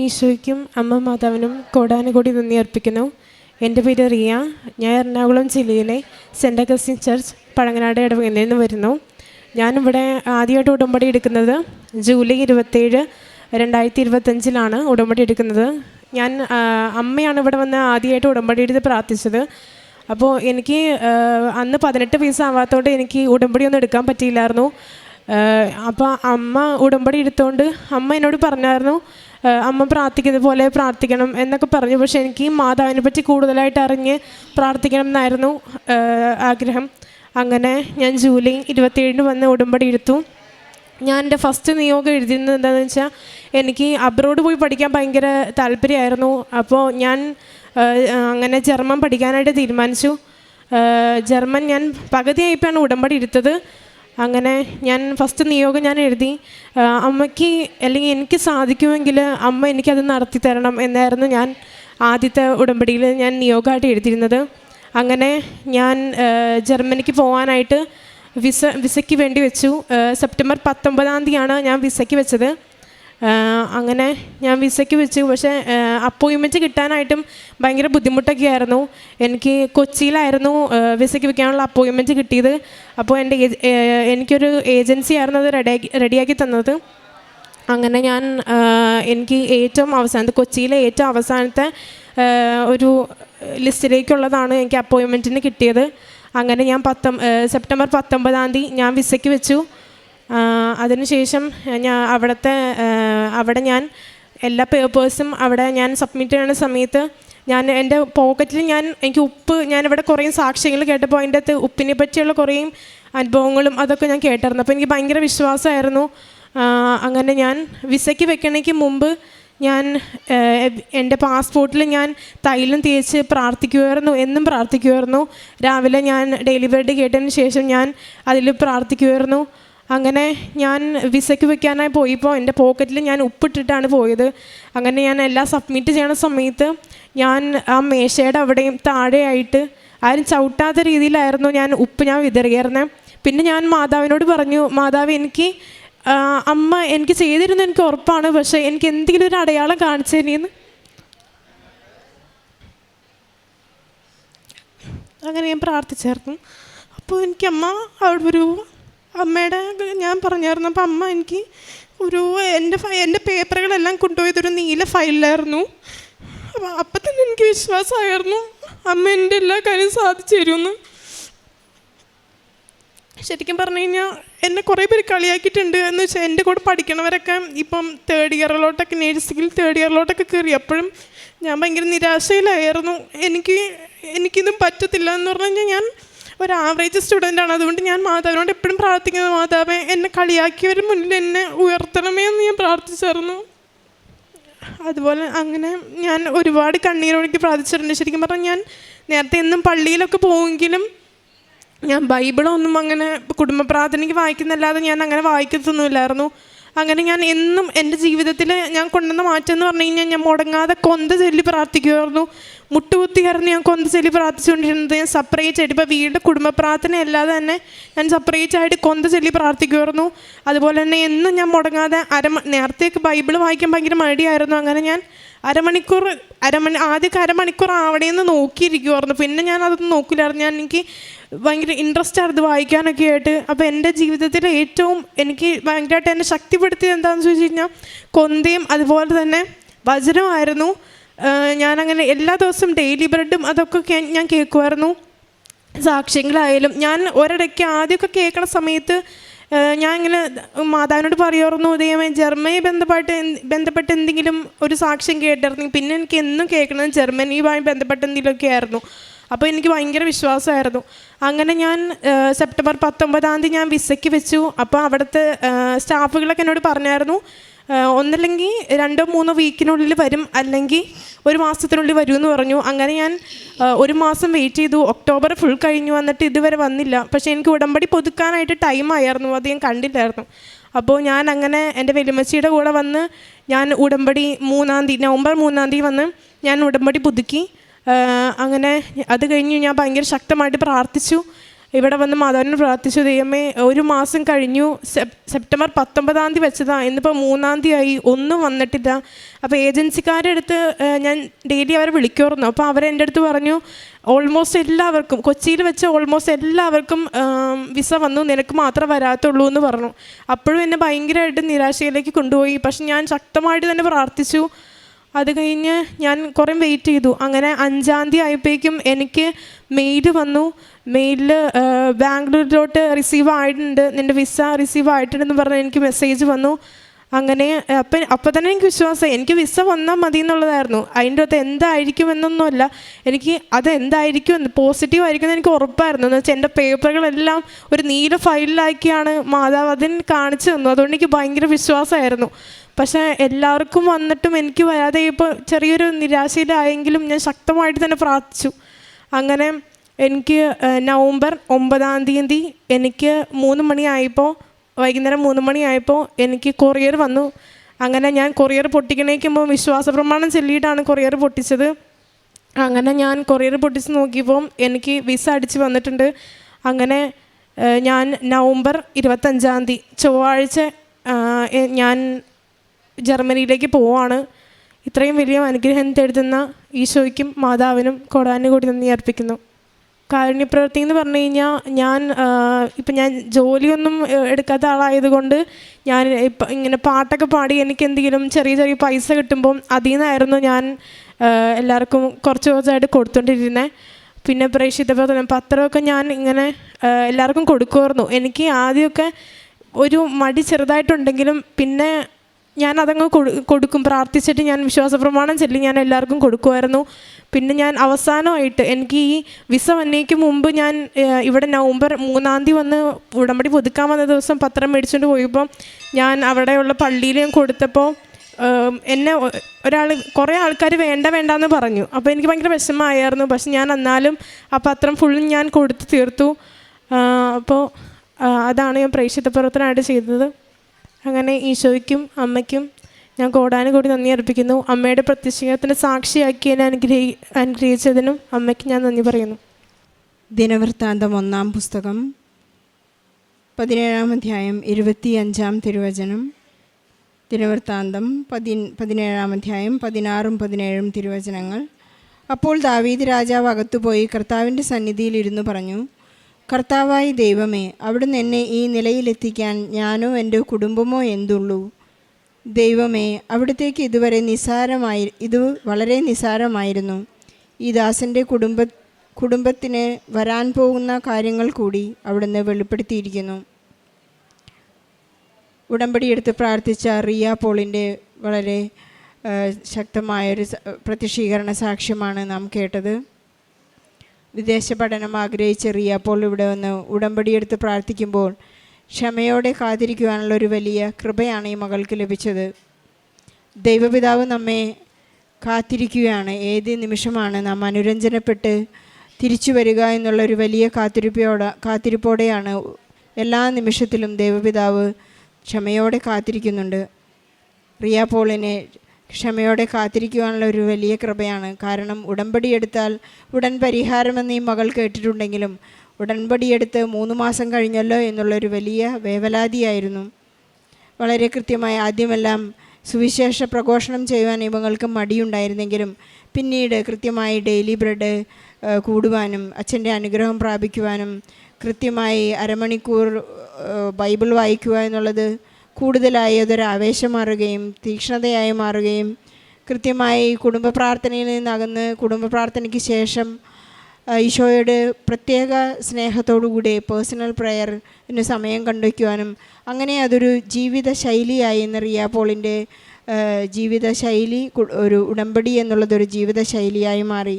ഈശോയ്ക്കും അമ്മ മാതാവിനും കോടാനുകൂടി നന്ദി അർപ്പിക്കുന്നു. എന്റെ പേര് റിയ. ഞാൻ എറണാകുളം ജില്ലയിലെ സെന്റ് അഗസ്റ്റിൻ ചർച്ച് പഴങ്ങനാട് ഇടവകയിൽ നിന്ന് വരുന്നു. ഞാനിവിടെ ആദ്യമായിട്ട് ഉടമ്പടി എടുക്കുന്നത് ജൂലൈ ഇരുപത്തേഴ് രണ്ടായിരത്തി ഇരുപത്തഞ്ചിലാണ് ഉടമ്പടി എടുക്കുന്നത്. ഞാൻ അമ്മയാണ് ഇവിടെ വന്ന് ആദ്യമായിട്ട് ഉടമ്പടി എടുത്ത് പ്രാർത്ഥിച്ചത്. അപ്പോൾ എനിക്ക് അന്ന് പതിനെട്ട് വയസ്സാവാത്തതുകൊണ്ട് എനിക്ക് ഉടമ്പടി ഒന്നും എടുക്കാൻ പറ്റിയില്ലായിരുന്നു. അപ്പോൾ അമ്മ ഉടമ്പടി എടുത്തുകൊണ്ട് അമ്മ എന്നോട് പറഞ്ഞായിരുന്നു അമ്മ പ്രാർത്ഥിക്കുന്ന പോലെ പ്രാർത്ഥിക്കണം എന്നൊക്കെ പറഞ്ഞു. പക്ഷെ എനിക്ക് മാതാവിനെ പറ്റി കൂടുതലായിട്ട് അറിഞ്ഞ് പ്രാർത്ഥിക്കണം എന്നായിരുന്നു ആഗ്രഹം. അങ്ങനെ ഞാൻ ജൂലൈ ഇരുപത്തിയേഴിന് വന്ന് ഉടമ്പടി എടുത്തു. ഞാൻ എന്റെ ഫസ്റ്റ് നിയോഗം എഴുതിയിരുന്നത് എന്താണെന്ന് വെച്ചാൽ എനിക്ക് അബ്രോഡ് പോയി പഠിക്കാൻ ഭയങ്കര താല്പര്യമായിരുന്നു. അപ്പോൾ ഞാൻ അങ്ങനെ ജർമ്മൻ പഠിക്കാനായിട്ട് തീരുമാനിച്ചു. ജർമ്മൻ ഞാൻ പകുതിയായപ്പോഴാണ് ഉടമ്പടി എടുത്തത്. അങ്ങനെ ഞാൻ ഫസ്റ്റ് നിയോഗം ഞാൻ എഴുതി. അമ്മയ്ക്ക് അല്ലെങ്കിൽ എനിക്ക് സാധിക്കുമെങ്കിൽ അമ്മ എനിക്കത് നടത്തി തരണം എന്നായിരുന്നു ഞാൻ ആദ്യത്തെ ഉടമ്പടിയിൽ ഞാൻ നിയോഗമായിട്ട് എഴുതിയിരുന്നത്. അങ്ങനെ ഞാൻ ജർമ്മനിക്ക് പോകാനായിട്ട് വിസ വിസയ്ക്ക് വേണ്ടി വെച്ചു. സെപ്റ്റംബർ പത്തൊമ്പതാം തീയതിയാണ് ഞാൻ വിസയ്ക്ക് വെച്ചത്. അങ്ങനെ ഞാൻ വിസയ്ക്ക് വെച്ചു പക്ഷേ അപ്പോയിൻമെന്റ് കിട്ടാനായിട്ടും ഭയങ്കര ബുദ്ധിമുട്ടൊക്കെ ആയിരുന്നു എനിക്ക് കൊച്ചിയിലായിരുന്നു വിസയ്ക്ക് വെക്കാനുള്ള അപ്പോയിൻമെന്റ് കിട്ടിയത്. അപ്പോൾ എന്റെ എനിക്കൊരു ഏജൻസി ആയിരുന്നു അത് റെഡിയാക്കി റെഡിയാക്കി തന്നത്. അങ്ങനെ ഞാൻ എനിക്ക് ഏറ്റവും അവസാനത്തെ കൊച്ചിയിലെ ഏറ്റവും അവസാനത്തെ ഒരു ലിസ്റ്റിലേക്കുള്ളതാണ് എനിക്ക് അപ്പോയിൻമെന്റിന് കിട്ടിയത്. അങ്ങനെ ഞാൻ പത്തൊ സെപ്റ്റംബർ പത്തൊമ്പതാം തീയതി ഞാൻ വിസയ്ക്ക് വെച്ചു. അതിനുശേഷം ഞാൻ അവിടുത്തെ അവിടെ ഞാൻ എല്ലാ പേപ്പേഴ്സും അവിടെ ഞാൻ സബ്മിറ്റ് ചെയ്യുന്ന സമയത്ത് ഞാൻ എന്റെ പോക്കറ്റിൽ ഞാൻ എനിക്ക് ഉപ്പ് ഞാനിവിടെ കുറേ സാക്ഷ്യങ്ങൾ കേട്ടപ്പോൾ അതിന്റെ അകത്ത് ഉപ്പിനെ പറ്റിയുള്ള കുറേ അനുഭവങ്ങളും അതൊക്കെ ഞാൻ കേട്ടായിരുന്നു അപ്പോൾ എനിക്ക് ഭയങ്കര വിശ്വാസമായിരുന്നു. അങ്ങനെ ഞാൻ വിസയ്ക്ക് വെക്കണേക്ക് മുമ്പ് ഞാൻ എന്റെ പാസ്പോർട്ടിൽ ഞാൻ തൈലം തേച്ച് പ്രാർത്ഥിക്കുമായിരുന്നു എന്നും പ്രാർത്ഥിക്കുമായിരുന്നു രാവിലെ ഞാൻ ഡെയിലി ബ്രെഡ് കേട്ടതിന് ശേഷം ഞാൻ അതിൽ പ്രാർത്ഥിക്കുമായിരുന്നു അങ്ങനെ ഞാൻ വിസയ്ക്ക് വെക്കാനായി പോയിപ്പോൾ എന്റെ പോക്കറ്റിൽ ഞാൻ ഉപ്പിട്ടിട്ടാണ് പോയത്. അങ്ങനെ ഞാൻ എല്ലാം സബ്മിറ്റ് ചെയ്യണ സമയത്ത് ഞാൻ ആ മേശയുടെ അവിടെയും താഴെയായിട്ട് ആരും ചവിട്ടാത്ത രീതിയിലായിരുന്നു ഞാൻ ഉപ്പ് ഞാൻ വിതറിയായിരുന്നത് പിന്നെ ഞാൻ മാതാവിനോട് പറഞ്ഞു മാതാവ് എനിക്ക് അമ്മ എനിക്ക് ചെയ്തിരുന്നു എനിക്ക് ഉറപ്പാണ് പക്ഷേ എനിക്ക് എന്തെങ്കിലും ഒരു അടയാളം കാണിച്ചു തന്നെയെന്ന് അങ്ങനെ ഞാൻ പ്രാർത്ഥിച്ചായിരുന്നു. അപ്പോൾ എനിക്കമ്മ അവിടെ ഒരു അമ്മയുടെ ഞാൻ പറഞ്ഞായിരുന്നു അപ്പം അമ്മ എനിക്ക് ഒരു എന്റെ എന്റെ പേപ്പറുകളെല്ലാം കൊണ്ടുപോയതൊരു നീല ഫയലിലായിരുന്നു. അപ്പം തന്നെ എനിക്ക് വിശ്വാസമായിരുന്നു അമ്മ എന്റെ എല്ലാ കാര്യവും സാധിച്ചു തരുമെന്ന്. ശരിക്കും പറഞ്ഞു കഴിഞ്ഞാൽ എന്നെ കുറേ പേര് കളിയാക്കിയിട്ടുണ്ട് എന്ന് വെച്ചാൽ എന്റെ കൂടെ പഠിക്കണവരൊക്കെ ഇപ്പം തേർഡ് ഇയറിലോട്ടൊക്കെ നേഴ്സിംഗിൽ തേർഡ് ഇയറിലോട്ടൊക്കെ കയറി അപ്പോഴും ഞാൻ ഭയങ്കര നിരാശയിലായിരുന്നു. എനിക്ക് എനിക്കിതും പറ്റത്തില്ല എന്ന് പറഞ്ഞു കഴിഞ്ഞാൽ ഞാൻ ഒരു ആവറേജ് ആണ്. അതുകൊണ്ട് ഞാൻ മാതാവിനോട് എപ്പോഴും പ്രാർത്ഥിക്കുന്നത് മാതാവേ എന്നെ കളിയാക്കിയവരുടെ മുന്നിൽ എന്നെ ഉയർത്തണമേ എന്ന് ഞാൻ പ്രാർത്ഥിച്ചായിരുന്നു. അതുപോലെ അങ്ങനെ ഞാൻ ഒരുപാട് കണ്ണീരൊഴുക്കി പ്രാർത്ഥിച്ചിട്ടുണ്ട്. ശരിക്കും പറഞ്ഞാൽ ഞാൻ നേരത്തെ എന്നും പള്ളിയിലൊക്കെ പോവുമെങ്കിലും ഞാൻ ബൈബിളൊന്നും അങ്ങനെ കുടുംബ പ്രാർത്ഥനയ്ക്ക് വായിക്കുന്നല്ലാതെ ഞാൻ അങ്ങനെ വായിക്കത്തൊന്നുമില്ലായിരുന്നു. അങ്ങനെ ഞാൻ എന്നും എന്റെ ജീവിതത്തിൽ ഞാൻ കൊണ്ടുവന്ന മാറ്റം എന്ന് പറഞ്ഞു കഴിഞ്ഞാൽ ഞാൻ മുടങ്ങാതെ കൊന്ത ചൊല്ലി പ്രാർത്ഥിക്കുമായിരുന്നു. മുട്ടുകുത്തിയായിരുന്നു ഞാൻ കൊന്ത ചൊല്ലി പ്രാർത്ഥിച്ചുകൊണ്ടിരുന്നത് ഞാൻ സെപ്പറേറ്റ് ആയിട്ട് ഇപ്പോൾ വീട് കുടുംബ പ്രാർത്ഥന അല്ലാതെ തന്നെ ഞാൻ സെപ്പറേറ്റ് ആയിട്ട് കൊന്ത ചൊല്ലി പ്രാർത്ഥിക്കുമായിരുന്നു. അതുപോലെ തന്നെ എന്നും ഞാൻ മുടങ്ങാതെ അര നേരത്തേക്ക് ബൈബിൾ വായിക്കാൻ ഭയങ്കര മടിയായിരുന്നു. അങ്ങനെ ഞാൻ അരമണിക്കൂർ അരമണി ആദ്യമൊക്കെ അരമണിക്കൂർ ആവണേന്ന് നോക്കിയിരിക്കുമായിരുന്നു പിന്നെ ഞാൻ അതൊന്നും നോക്കില്ലായിരുന്നു. ഞാൻ എനിക്ക് ഭയങ്കര ഇൻട്രസ്റ്റ് ആയിരുന്നു വായിക്കാനൊക്കെ ആയിട്ട്. അപ്പോൾ എന്റെ ജീവിതത്തിൽ ഏറ്റവും എനിക്ക് ഭയങ്കരമായിട്ട് എന്നെ ശക്തിപ്പെടുത്തിയത് എന്താണെന്ന് ചോദിച്ചു കഴിഞ്ഞാൽ കൊന്തയും അതുപോലെ തന്നെ വചനമായിരുന്നു ഞാനങ്ങനെ എല്ലാ ദിവസവും ഡെയിലി ബ്രെഡും അതൊക്കെ ഞാൻ കേൾക്കുമായിരുന്നു. സാക്ഷ്യങ്ങളായാലും ഞാൻ ഒരിടയ്ക്ക് ആദ്യമൊക്കെ കേൾക്കണ സമയത്ത് ഞാൻ ഇങ്ങനെ മാതാവിനോട് പറയുമായിരുന്നു ദൈവമേ ജർമ്മനി ബന്ധപ്പെട്ട് ബന്ധപ്പെട്ട് എന്തെങ്കിലും ഒരു സാക്ഷ്യം കേട്ടിരുന്നു പിന്നെ എനിക്ക് എന്നും കേൾക്കണത് ജർമ്മനിയുമായി ബന്ധപ്പെട്ട് എന്തെങ്കിലുമൊക്കെ ആയിരുന്നു. അപ്പോൾ എനിക്ക് ഭയങ്കര വിശ്വാസമായിരുന്നു. അങ്ങനെ ഞാൻ സെപ്റ്റംബർ പത്തൊമ്പതാം തീയതി ഞാൻ വിസയ്ക്ക് വെച്ചു. അപ്പോൾ അവിടുത്തെ സ്റ്റാഫുകളൊക്കെ എന്നോട് പറഞ്ഞായിരുന്നു ഒന്നല്ലെങ്കിൽ രണ്ടോ മൂന്നോ വീക്കിനുള്ളിൽ വരും. അല്ലെങ്കിൽ ഒരു മാസത്തിനുള്ളിൽ വരും എന്ന് പറഞ്ഞു. അങ്ങനെ ഞാൻ ഒരു മാസം വെയിറ്റ് ചെയ്തു. ഒക്ടോബർ ഫുൾ കഴിഞ്ഞു. വന്നിട്ട് ഇതുവരെ വന്നില്ല. പക്ഷേ എനിക്ക് ഉടമ്പടി പുതുക്കാനായിട്ട് ടൈം ആയിരുന്നു. അത് ഞാൻ കണ്ടില്ലായിരുന്നു. അപ്പോൾ ഞാൻ അങ്ങനെ എന്റെ വെലുമച്ചിയുടെ കൂടെ വന്ന് ഞാൻ ഉടമ്പടി മൂന്നാം തീയതി നവംബർ മൂന്നാം തീയതി വന്ന് ഞാൻ ഉടമ്പടി പുതുക്കി. അങ്ങനെ അത് കഴിഞ്ഞ് ഞാൻ ഭയങ്കര ശക്തമായിട്ട് പ്രാർത്ഥിച്ചു. ഇവിടെ വന്ന് മാതാവിനെ പ്രാർത്ഥിച്ചു ദൈവമേ ഒരു മാസം കഴിഞ്ഞു. സെപ്- സെപ്റ്റംബർ പത്തൊമ്പതാം തീയതി വെച്ചതാ. ഇന്നിപ്പോൾ മൂന്നാം തീയതി ആയി. ഒന്നും വന്നിട്ടില്ല. അപ്പോൾ ഏജൻസിക്കാരുടെ അടുത്ത് ഞാൻ ഡെയിലി അവരെ വിളിക്കുമായിരുന്നു. അപ്പോൾ അവരെന്റെ അടുത്ത് പറഞ്ഞു ഓൾമോസ്റ്റ് എല്ലാവർക്കും കൊച്ചിയിൽ വെച്ച് ഓൾമോസ്റ്റ് എല്ലാവർക്കും വിസ വന്നു. നിനക്ക് മാത്രം വരാത്തുള്ളൂ എന്ന് പറഞ്ഞു. അപ്പോഴും എന്നെ ഭയങ്കരമായിട്ട് നിരാശയിലേക്ക് കൊണ്ടുപോയി. പക്ഷെ ഞാൻ ശക്തമായിട്ട് തന്നെ പ്രാർത്ഥിച്ചു. അത് കഴിഞ്ഞ് ഞാൻ കുറേ വെയിറ്റ് ചെയ്തു. അങ്ങനെ അഞ്ചാം തീയതി ആയപ്പോഴേക്കും എനിക്ക് മെയിൽ വന്നു. മെയിലിൽ ബാംഗ്ലൂരിലോട്ട് റിസീവ് ആയിട്ടുണ്ട്. നിന്റെ വിസ റിസീവ് ആയിട്ടുണ്ടെന്ന് പറഞ്ഞ് എനിക്ക് മെസ്സേജ് വന്നു. അങ്ങനെ അപ്പം അപ്പം തന്നെ എനിക്ക് വിശ്വാസമായി എനിക്ക് വിസ വന്നാൽ മതി എന്നുള്ളതായിരുന്നു. അതിന്റെ അകത്ത് എന്തായിരിക്കും എന്നൊന്നുമല്ല എനിക്ക് അത് എന്തായിരിക്കും എന്ന് പോസിറ്റീവ് ആയിരിക്കും എനിക്ക് ഉറപ്പായിരുന്നു. എന്ന് വെച്ചാൽ എന്റെ പേപ്പറുകളെല്ലാം ഒരു നീല ഫയലിലാക്കിയാണ് മാതാവ് അതിന് കാണിച്ചു തന്നു അതുകൊണ്ട് എനിക്ക് ഭയങ്കര വിശ്വാസമായിരുന്നു. പക്ഷേ എല്ലാവർക്കും വന്നിട്ടും എനിക്ക് വരാതെ ഇപ്പോൾ ചെറിയൊരു നിരാശയിലായെങ്കിലും ഞാൻ ശക്തമായിട്ട് തന്നെ പ്രാർത്ഥിച്ചു. അങ്ങനെ എനിക്ക് നവംബർ ഒമ്പതാം തീയതി എനിക്ക് മൂന്ന് മണിയായപ്പോൾ വൈകുന്നേരം മൂന്ന് മണിയായപ്പോൾ എനിക്ക് കൊറിയർ വന്നു. അങ്ങനെ ഞാൻ കൊറിയർ പൊട്ടിക്കണേക്കുമ്പോൾ വിശ്വാസ പ്രമാണം ചൊല്ലിയിട്ടാണ് കൊറിയർ പൊട്ടിച്ചത്. അങ്ങനെ ഞാൻ കൊറിയർ പൊട്ടിച്ച് നോക്കിയപ്പോൾ എനിക്ക് വിസ അടിച്ച് വന്നിട്ടുണ്ട്. അങ്ങനെ ഞാൻ നവംബർ ഇരുപത്തഞ്ചാം തീയതി ചൊവ്വാഴ്ച ഞാൻ ജർമ്മനിയിലേക്ക് പോവാണ്. ഇത്രയും വലിയ അനുഗ്രഹം തേടുന്ന ഈശോയ്ക്കും മാതാവിനും കൊടാനുകൂടി നന്ദി അർപ്പിക്കുന്നു. കാരുണ്യപ്രവൃത്തി എന്ന് പറഞ്ഞു കഴിഞ്ഞാൽ ഞാൻ ഇപ്പം ഞാൻ ജോലിയൊന്നും എടുക്കാത്ത ആളായതുകൊണ്ട് ഞാൻ ഇപ്പം ഇങ്ങനെ പാട്ടൊക്കെ പാടി എനിക്ക് എന്തെങ്കിലും ചെറിയ ചെറിയ പൈസ കിട്ടുമ്പം അതിൽ നിന്നായിരുന്നു ഞാൻ എല്ലാവർക്കും കുറച്ച് കുറച്ചായിട്ട് കൊടുത്തോണ്ടിരുന്നത് പിന്നെ പ്രേക്ഷിത പ്രവർത്തനം പത്രമൊക്കെ ഞാൻ ഇങ്ങനെ എല്ലാവർക്കും കൊടുക്കുമായിരുന്നു എനിക്ക് ആദ്യമൊക്കെ ഒരു മടി ചെറുതായിട്ടുണ്ടെങ്കിലും പിന്നെ ഞാൻ അതങ്ങ് കൊടു കൊടുക്കും. പ്രാർത്ഥിച്ചിട്ട് ഞാൻ വിശ്വാസ പ്രമാണം ചൊല്ലി ഞാൻ എല്ലാവർക്കും കൊടുക്കുമായിരുന്നു. പിന്നെ ഞാൻ അവസാനമായിട്ട് എനിക്ക് ഈ വിസ വന്നേക്ക് മുമ്പ് ഞാൻ ഇവിടെ നവംബർ മൂന്നാം തീയതി വന്ന് ഉടമ്പടി പുതുക്കാൻ വന്ന ദിവസം പത്രം മേടിച്ചുകൊണ്ട് പോയപ്പോൾ ഞാൻ അവിടെയുള്ള പള്ളിയിൽ ഞാൻ കൊടുത്തപ്പോൾ എന്നെ ഒരാൾ കുറേ ആൾക്കാർ വേണ്ട വേണ്ട എന്ന് പറഞ്ഞു. അപ്പോൾ എനിക്ക് ഭയങ്കര വിഷമമായിരുന്നു. പക്ഷെ ഞാൻ എന്നാലും ആ പത്രം ഫുള്ളും ഞാൻ കൊടുത്ത് തീർത്തു. അപ്പോൾ അതാണ് ഞാൻ പ്രേക്ഷിത പ്രവർത്തനമായിട്ട് ചെയ്തത്. അങ്ങനെ ഈശോയ്ക്കും അമ്മയ്ക്കും ഞാൻ കോടാനുകൂടി നന്ദി അർപ്പിക്കുന്നു. അമ്മയുടെ പ്രത്യക്ഷത്തിന് സാക്ഷിയാക്കി എന്നെ അനുഗ്രഹി അനുഗ്രഹിച്ചതിനും അമ്മയ്ക്ക് ഞാൻ നന്ദി പറയുന്നു. ദിനവൃത്താന്തം ഒന്നാം പുസ്തകം പതിനേഴാം അധ്യായം ഇരുപത്തിയഞ്ചാം തിരുവചനം. ദിനവൃത്താന്തം പതി പതിനേഴാം അധ്യായം പതിനാറും പതിനേഴും തിരുവചനങ്ങൾ. അപ്പോൾ ദാവീദ് രാജാവ് അകത്തുപോയി കർത്താവിന്റെ സന്നിധിയിൽ ഇരുന്നു പറഞ്ഞു കർത്താവായി ദൈവമേ അവിടുന്ന് എന്നെ ഈ നിലയിലെത്തിക്കാൻ ഞാനോ എന്റെ കുടുംബമോ എന്തുള്ളൂ? ദൈവമേ അവിടത്തേക്ക് ഇതുവരെ നിസാരമായി ഇത് വളരെ നിസാരമായിരുന്നു. ഈ ദാസന്റെ കുടുംബ കുടുംബത്തിന് വരാൻ പോകുന്ന കാര്യങ്ങൾ കൂടി അവിടുന്ന് വെളിപ്പെടുത്തിയിരിക്കുന്നു. ഉടമ്പടി എടുത്ത് പ്രാർത്ഥിച്ച റിയ പോളിന്റെ വളരെ ശക്തമായൊരു പ്രത്യക്ഷീകരണ സാക്ഷ്യമാണ് നാം കേട്ടത്. വിദേശ പഠനം ആഗ്രഹിച്ച റിയ പോൾ ഇവിടെ വന്ന് ഉടമ്പടി എടുത്ത് പ്രാർത്ഥിക്കുമ്പോൾ ക്ഷമയോടെ കാത്തിരിക്കുവാനുള്ള ഒരു വലിയ കൃപയാണ് ഈ മകൾക്ക് ലഭിച്ചത്. ദൈവപിതാവ് നമ്മെ കാത്തിരിക്കുകയാണ്. ഏത് നിമിഷമാണ് നാം അനുരഞ്ജനപ്പെട്ട് തിരിച്ചു വരിക എന്നുള്ള ഒരു വലിയ കാത്തിരിപ്പോടെ കാത്തിരിപ്പോടെയാണ് എല്ലാ നിമിഷത്തിലും ദൈവപിതാവ് ക്ഷമയോടെ കാത്തിരിക്കുന്നുണ്ട്. റിയാ പോളിനെ ക്ഷമയോടെ കാത്തിരിക്കുവാനുള്ള ഒരു വലിയ കൃപയാണ്. കാരണം ഉടമ്പടി എടുത്താൽ ഉടൻ പരിഹാരമെന്ന് ഈ മകൾ കേട്ടിട്ടുണ്ടെങ്കിലും ഉടൻപടി എടുത്ത് മൂന്ന് മാസം കഴിഞ്ഞല്ലോ എന്നുള്ളൊരു വലിയ വേവലാതിയായിരുന്നു. വളരെ കൃത്യമായി ആദ്യമെല്ലാം സുവിശേഷ പ്രഘോഷണം ചെയ്യുവാൻ ഇവങ്ങൾക്ക് മടിയുണ്ടായിരുന്നെങ്കിലും പിന്നീട് കൃത്യമായി ഡെയിലി ബ്രെഡ് കൂടുവാനും അച്ഛന്റെ അനുഗ്രഹം പ്രാപിക്കുവാനും കൃത്യമായി അരമണിക്കൂർ ബൈബിൾ വായിക്കുക എന്നുള്ളത് കൂടുതലായി അതൊരു ആവേശം മാറുകയും തീക്ഷ്ണതയായി മാറുകയും കൃത്യമായി കുടുംബ പ്രാർത്ഥനയിൽ നിന്നകന്ന് കുടുംബ പ്രാർത്ഥനയ്ക്ക് ശേഷം ഈശോയുടെ പ്രത്യേക സ്നേഹത്തോടുകൂടി പേഴ്സണൽ പ്രയറിന് സമയം കണ്ടുവയ്ക്കുവാനും അങ്ങനെ അതൊരു ജീവിത ശൈലിയായി എന്ന് റിയ പോളിന്റെ ജീവിത ശൈലി ഒരു ഉടമ്പടി എന്നുള്ളതൊരു ജീവിത ശൈലിയായി മാറി.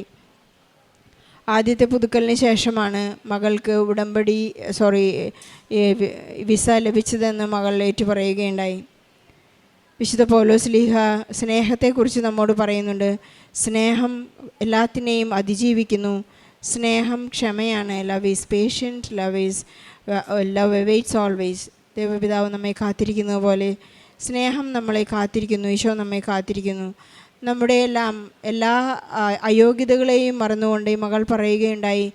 ആദ്യത്തെ പുതുക്കലിന് ശേഷമാണ് മകൾക്ക് ഉടമ്പടി സോറി വിസ ലഭിച്ചതെന്ന് മകൾ ഏറ്റു പറയുകയുണ്ടായി വിശുദ്ധ പൗലോസ് ലീഹ സ്നേഹത്തെക്കുറിച്ച് നമ്മോട് പറയുന്നുണ്ട്. സ്നേഹം എല്ലാത്തിനെയും അതിജീവിക്കുന്നു. സ്നേഹം ക്ഷമയാണ്. Love is patient love is love waits always ദൈവപിതാവ് നമ്മെ കാത്തിരിക്കുന്നത് പോലെ സ്നേഹം നമ്മളെ കാത്തിരിക്കുന്നു. ഈശോ നമ്മെ കാത്തിരിക്കുന്നു. നമ്മുടെ എല്ലാം എല്ലാ അയോഗ്യതകളെയും മറന്നുകൊണ്ട് ഈ മകൾ പറയുകയുണ്ടായി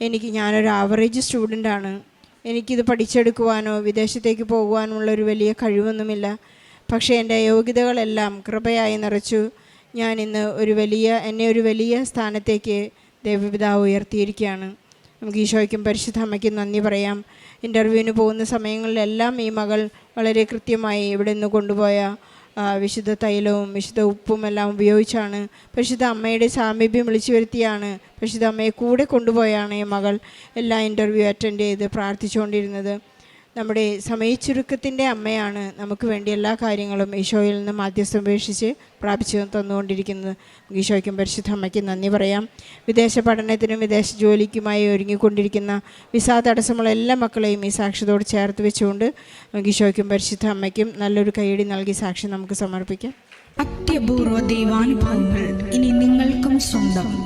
എനിക്ക് ഞാനൊരു ആവറേജ് സ്റ്റുഡന്റാണ് എനിക്കിത് പഠിച്ചെടുക്കുവാനോ വിദേശത്തേക്ക് പോകുവാനുള്ള ഒരു വലിയ കഴിവൊന്നുമില്ല. പക്ഷേ എന്റെ അയോഗ്യതകളെല്ലാം കൃപയായി നിറച്ചു. ഞാൻ ഇന്ന് ഒരു വലിയ എന്നെ ഒരു വലിയ സ്ഥാനത്തേക്ക് ദൈവപിതാവ് ഉയർത്തിയിരിക്കുകയാണ്. നമുക്ക് ഈശോയ്ക്കും പരിശുദ്ധ അമ്മയ്ക്കും നന്ദി പറയാം. ഇന്റർവ്യൂവിന് പോകുന്ന സമയങ്ങളിലെല്ലാം ഈ മകൾ വളരെ കൃത്യമായി ഇവിടെ നിന്ന് കൊണ്ടുപോയ വിശുദ്ധ തൈലവും വിശുദ്ധ ഉപ്പും എല്ലാം ഉപയോഗിച്ചാണ് പരിശുദ്ധ അമ്മയുടെ സാമീപ്യം വിളിച്ചു വരുത്തിയാണ് പരിശുദ്ധ അമ്മയെ കൂടെ കൊണ്ടുപോയാണ് ഈ മകൾ എല്ലാ ഇന്റർവ്യൂ അറ്റൻഡ് ചെയ്ത് പ്രാർത്ഥിച്ചുകൊണ്ടിരുന്നത്. നമ്മുടെ സമയച്ചുരുക്കത്തിന്റെ അമ്മയാണ് നമുക്ക് വേണ്ടി എല്ലാ കാര്യങ്ങളും ഈശോയിൽ നിന്ന് മാധ്യസ്ഥം ഉപേക്ഷിച്ച് പ്രാപിച്ചു തന്നുകൊണ്ടിരിക്കുന്നത്. ഈശോയ്ക്കും പരിശുദ്ധ അമ്മയ്ക്ക് നന്ദി പറയാം. വിദേശ പഠനത്തിനും വിദേശ ജോലിക്കുമായി ഒരുങ്ങിക്കൊണ്ടിരിക്കുന്ന വിസ തടസ്സമുള്ള എല്ലാ മക്കളെയും ഈ സാക്ഷ്യത്തോട് ചേർത്ത് വെച്ചുകൊണ്ട് ഈശോയ്ക്കും പരിശുദ്ധ അമ്മയ്ക്കും നല്ലൊരു കൈയടി നൽകി സാക്ഷ്യം നമുക്ക് സമർപ്പിക്കാം. അത്യപൂർവ ദൈവാനുഭവങ്ങൾ ഇനി നിങ്ങൾക്കും സ്വന്തം.